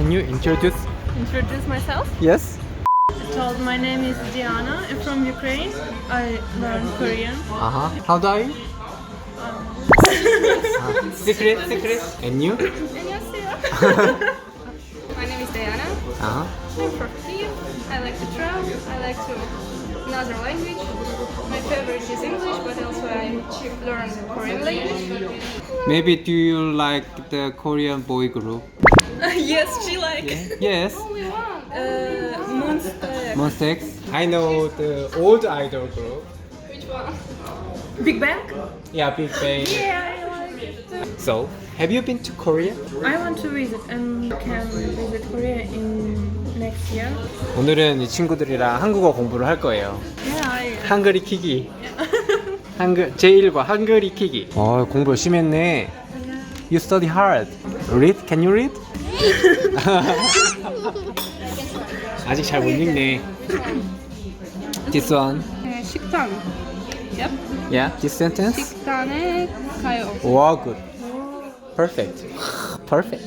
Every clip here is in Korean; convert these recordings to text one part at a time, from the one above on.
Can you introduce? Introduce myself. Yes. Told my name is Diana. I'm from Ukraine. I learn Korean. Uh huh. How do you? Secret, secret. And you? My name is Diana. Uh huh. I'm from Kiev. I like to travel. I like to another language. My favorite is English, but also I learn Korean language. Maybe do you like the Korean boy group? Yes, she like. Yes. Only one. Uh, Monster. Monsta X. I know the old idol group. Which one? Big Bang. Yeah, Big Bang. Yeah, I like it. So, have you been to Korea? I want to visit and can visit Korea in next year. 오늘은 이 친구들이랑 한국어 공부를 할 거예요. Yeah, I. 한글 익히기. 한글 제1과 한글 익히기. 어, 공부 열심히 했네. You study hard. Read? Can you read? 아직 잘 못 읽네. This one. 네, 식당. Yep. Yeah, this sentence. 식당에 가요. Wow, good. Perfect. Perfect.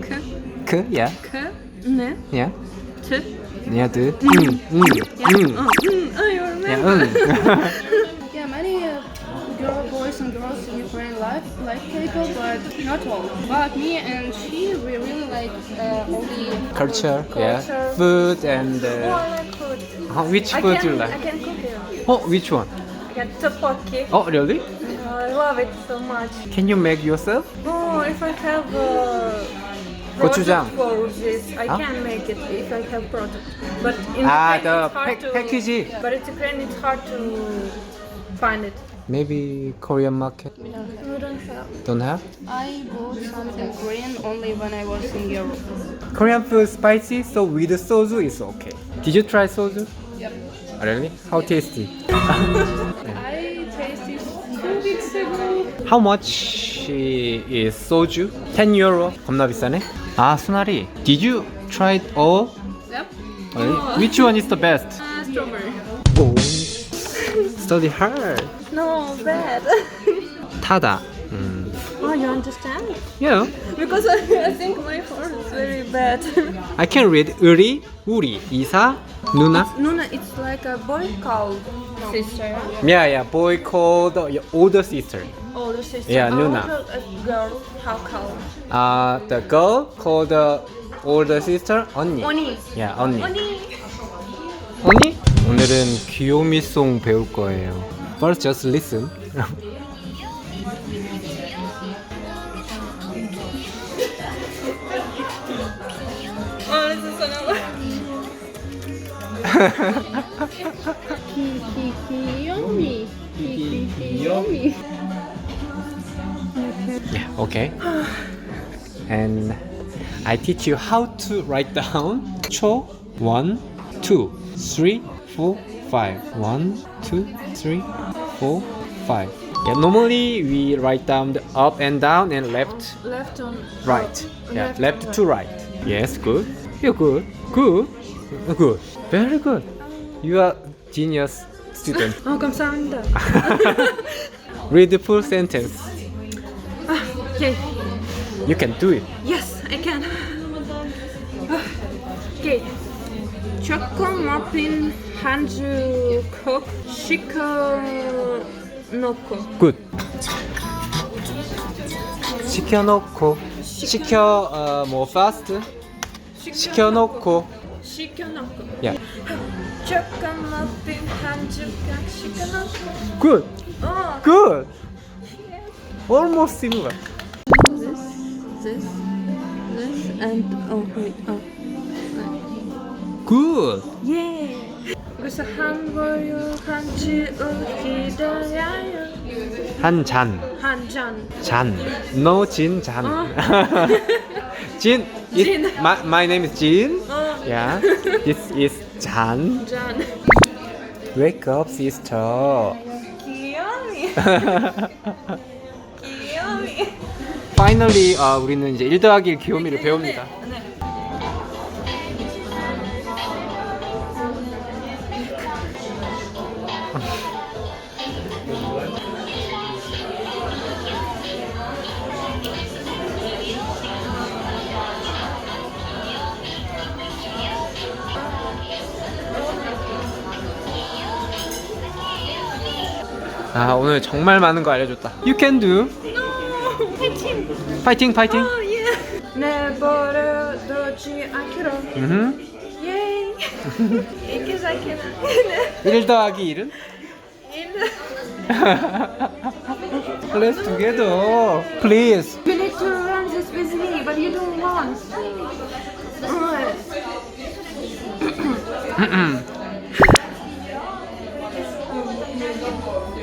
크. 그, yeah, 크. 네. yeah, 트. yeah, 드. 음, 음, 음. 어. 음. 어, you Yeah, remember? 음. like like K-pop, but not all. But me and she, we really like uh, all the Culture, yeah. Culture. Food and Oh, uh, I like food. uh, which I food can, you I like? can cook it. Oh, which one? I got tteokbokki. Oh, really? Oh, I love it so much. Can you make yourself? Oh, if I have uh, 고추장. product for this, I Huh? can make it if I have product. But in Ah, Ukraine the it's hard pack- to, package. But in Ukraine it's hard to find it. Maybe Korean market? We don't have. Don't have? I bought something Korean only when I was in Europe. Korean food spicy, so with soju is okay. Did you try soju? Yep. Really? How tasty? I tasted two weeks ago. How much is soju? 10 euro. 겁나 비싸네. 아, 수나리. Did you try it all? Yep. Really? Which one is the best? Uh, strawberry. Oh. Study hard. No, bad. 타다. 음. oh, you understand? Yeah. Because I, I think my phone is very bad. I can read 의리, 우리, 이사, 누나. Nuna, it's like a boy called sister. Yeah, yeah. Boy called your older sister. Older sister. Yeah, Oh, Nuna. A girl, how called? Uh, the girl called the older sister 언니. Oni. Yeah, 언니. Oni. 오늘은 귀요미송 배울 거예요. First, just listen. Oh, this is another. Yummy. Yummy. yeah, okay. And I teach you how to write down 초 one, two, three, four, five. One, two, three, four, five. Yeah, normally we write down the up and down and left, Left on. right. Yeah, Left left and to right. Yes, good. You're good. Good. Good. Very good. You are genius student. Oh, 감사합니다. Read the full sentence. Ah, okay. You can do it. Yes, I can. Ah, okay. 초코 머핀 한주콕 시켜놓고 Good. 시켜놓고 시켜 어, 뭐 fast 시켜놓고 시켜놓고 yeah 초코 머핀 한주콕 시켜놓고 good 어 good almost similar this this this and oh wait oh good yeah 그래서 한 보유 한 지을 기다려요. 한 잔. 한잔. 잔. No 진잔. 어. 진 is, 진. my, my name is Jin. 어. Yeah. This is 잔. 잔. Wake up sister. 귀여미. 귀여미. Finally 어, 우리는 이제 1 더하기 1 귀요미를 배웁니다 아 오늘 정말 많은 거 알려줬다. You can do. No. 파이팅. 파이팅 파이팅. Oh, yeah. 네, 내 버려두지 않기로. 1 더하기 1은? 일. Let's together. Please. You need to run this with me, but you don't want. Alright.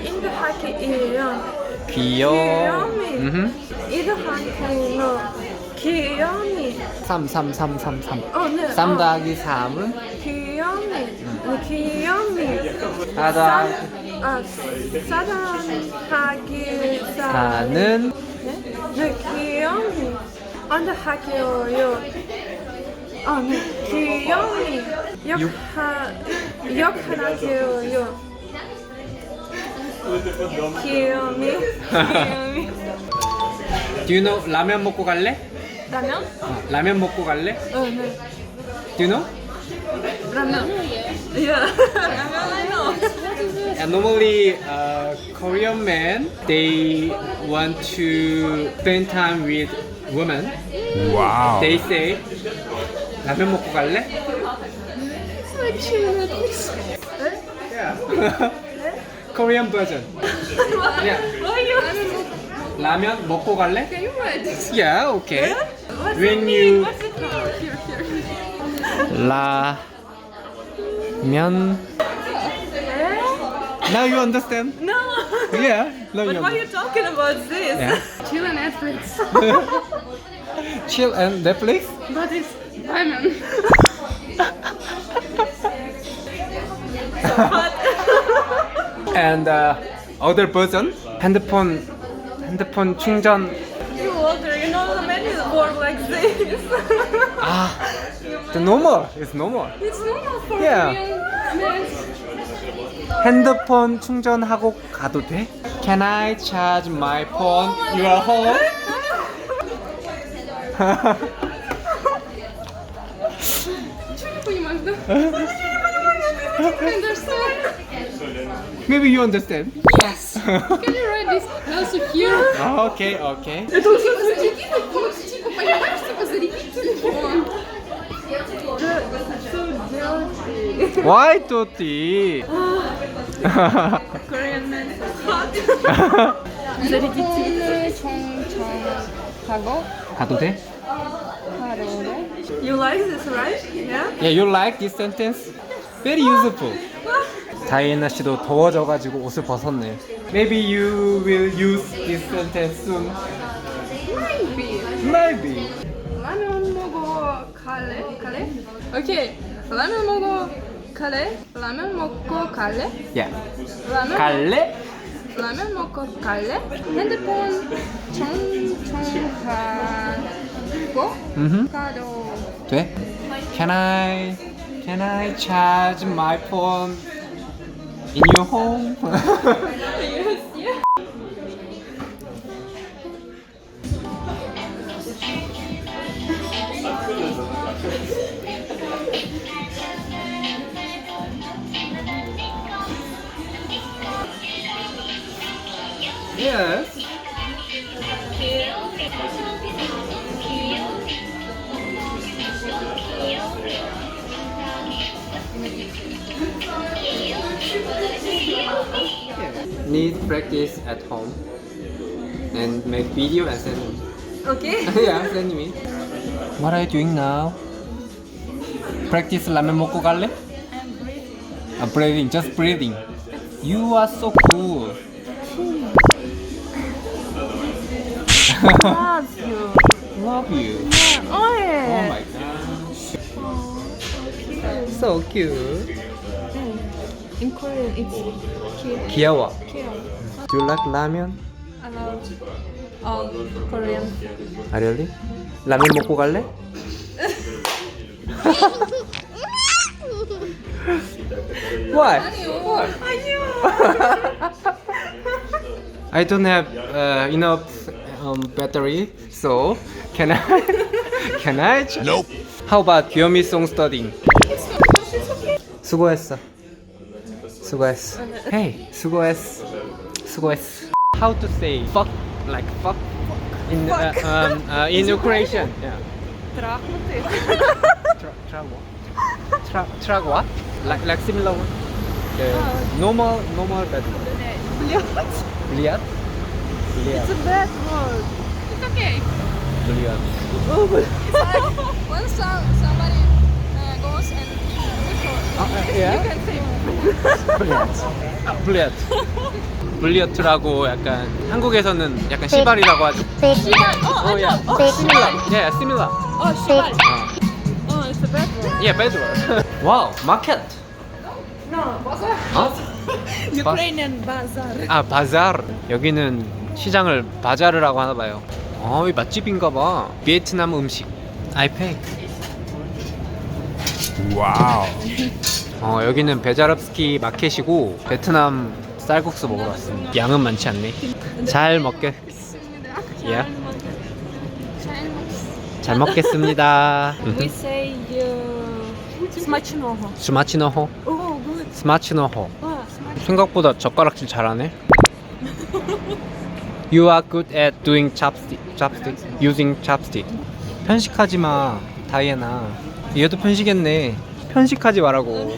인도하기예요. 귀여워. 귀여움이. 음. 인도하기로 귀요미. 3 3 3 3 3. 어, 네. 3 어. 더하기 3은 귀요미. 귀요미. 4 더하기 아, 사랑하기 사. 4는 네? 네, 귀요미. 인도하기요. 아, 네. 귀요미. 역하 역하나기요. 귀요미. 귀요미. Do you know 라면 먹고 갈래? 라면? 어, 라면 먹고 갈래? 어, 네. Do you know? 라면. Yeah. 라면 I know. And normally uh, Korean men they want to spend time with women. Wow. They say 라면 먹고 갈래? Yeah. Korean version. Yeah. Why you? 라면 먹고 갈래? Can you write? Yeah, okay. What's When you. 라면 Eh? Now you understand? No. Yeah. Now But you why are you understand. talking about this? Yeah. Chill on Netflix. Chill and Netflix. But it's ramen. And uh, other version 핸드폰 핸드폰 충전 born like this. 아 the normal it's normal It's normal for Yeah. Korean men. 핸드폰 충전하고 가도 돼? Can I charge my phone your home? Понимаешь, да? Understand? Maybe you understand. Yes. Can you write this also here? Okay, okay. Это типа заряди телефон, типа, понимаешь, типа заряди телефон. Why Toti? Korean men. 오늘 청청하고 가도 돼? 하루를 You like this, right? Yeah? Yeah, you like this sentence? Very useful. 다이애나 씨도 더워져가지고 옷을 벗었네. Maybe you will use this sentence soon. Maybe. 라면 먹어 갈래? 갈래? 오케이 라면 먹어 갈래? 라면 먹고 갈래? Yeah. 라면 갈래? 라면 먹고 갈래? 핸드폰 청청하고 음. 가도 돼? Can I Can I charge my phone in your home? yes. Need practice at home and make video and send me. Okay. yeah, send me. What are you doing now? Practice 라면 먹고 갈래? I'm breathing, just breathing. You are so cool. Love you. Love you. Oh, Oh yeah. my gosh. So cute. In Korean, it's cute. 귀여워. Cute. Do you like 라면? I love all Korean. 아, really? 라면 먹고 갈래? Why? I don't have uh, enough um, battery, so can I? can I? ch- Nope. How about 귀요미 song studying? 수고했어. 수고했어. Hey, 수고했어. 수고했어. How to say fuck like fuck in uh, um, uh, in Ukrainian? Yeah. Трахнути. Tra, tra what? Tra, tra what? Like like similar one? The normal normal bad word. Блядь. Julian. It's a bad word. It's okay. Julian. Oh, good. when some, somebody uh, goes and uh, yeah? you can say 블리아트 블리어트라고 약간 한국에서는 약간 시발이라고 하죠 시발? 어 아니야 시밀라 예 시밀라 어 시발 어 it's a bad word yeah bad word 와우 마켓 No, bazaar. 어? Ukrainian bazaar. 아, 바자르. 여기는 시장을 바자르라고 하나 봐요. 어, 이 맛집인가 봐. 베트남 음식. 아이페이. 와우. 어, 여기는 베자럽스키 마켓이고 베트남 쌀국수 먹으러 왔습니다. 양은 많지 않네. 잘 먹게. 예. 잘 먹겠습니다. We say 스마치노호. 스마치노호. 오, good. 스마치노호. 생각보다 젓가락질 잘하네. You are good at doing chopstick, chopstick, using chopstick. 편식하지 마, 다이애나. 얘도 편식했네. 편식하지 말라고.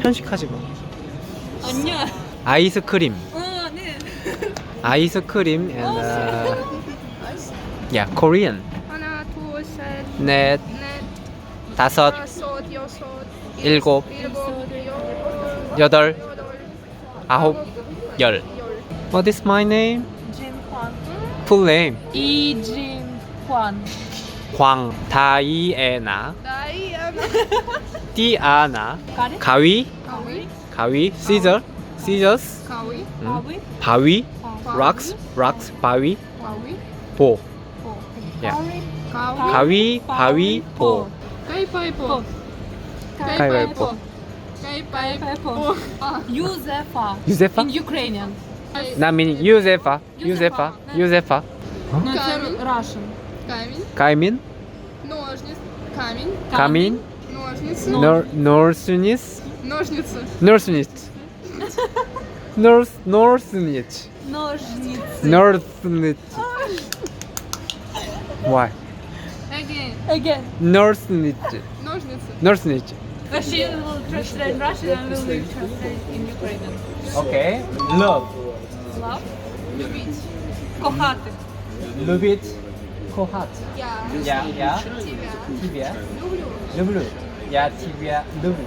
편식하지 마. 아니야. 아이스크림, 어, 네. 아이스크림 and uh, yeah, Korean. 하나, 둘, 셋, 넷, 넷, 다섯, 다섯, 여섯, 일곱, 일곱, 여덟, 아홉, 열. What is my name? full name? Ijin Kwan. Huang, Diana, Diana, Got? Kawi, Kawi. Kawi, Scissor, Scissors, Kawi. Kawi. Pawi, Kawi. Rocks, Rocks, Pawi, Kawi. Po. Yeah. Kawi. Kawi, Pawi, Po. Kai Pai Po. Kai Pai Po. Kai Pai Po. Юзефа. Юзефа? In Ukrainian. Namin Yuzefa. Юзефа. Юзефа. Ну це Камінь. Russian. Камінь, Каймин. ножниць, камінь, Камин. ножниці, Норсунис. ножниці, Норсунис. Норс. Норсунис. Ножницы. Норсунис. Why? again, Again. Норсунис. ножниці. Норсунис. But she will translate in Russian and will translate in Ukrainian. Okay. Love. Love. любіть, Кохати. любить 코핫 я я я тебе тебя люблю, люблю я тебя люблю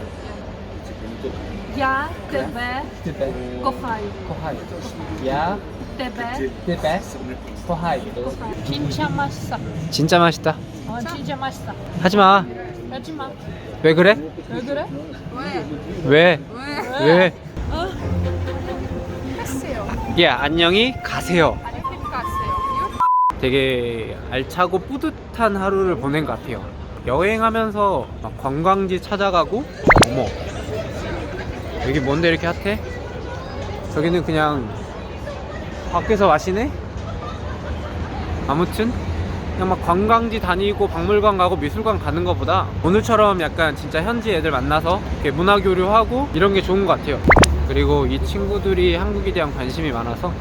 Я тебе тебя кохаю. кохаю я Тебе тебя кохаю кохаю. 진짜 맛있어. 진짜 맛있다 어, 진짜 맛있어. 하지마 하지 마. 왜 그래? 왜 그래? 왜, 왜? 왜, 왜? 어? 하세요, 예 안녕히 가세요 가세요, 되게 알차고 뿌듯한 하루를 보낸 것 같아요. 여행하면서 막 관광지 찾아가고, 어머, 여기 뭔데 이렇게 핫해? 저기는 그냥 밖에서 마시네? 아무튼, 그냥 막 관광지 다니고 박물관 가고 미술관 가는 것보다 오늘처럼 약간 진짜 현지 애들 만나서 문화 교류하고 이런 게 좋은 것 같아요. 그리고 이 친구들이 한국에 대한 관심이 많아서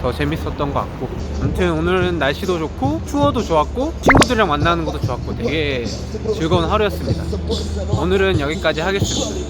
더 재밌었던 것 같고. 아무튼 오늘은 날씨도 좋고 투어도 좋았고 친구들이랑 만나는 것도 좋았고 되게 즐거운 하루였습니다. 오늘은 여기까지 하겠습니다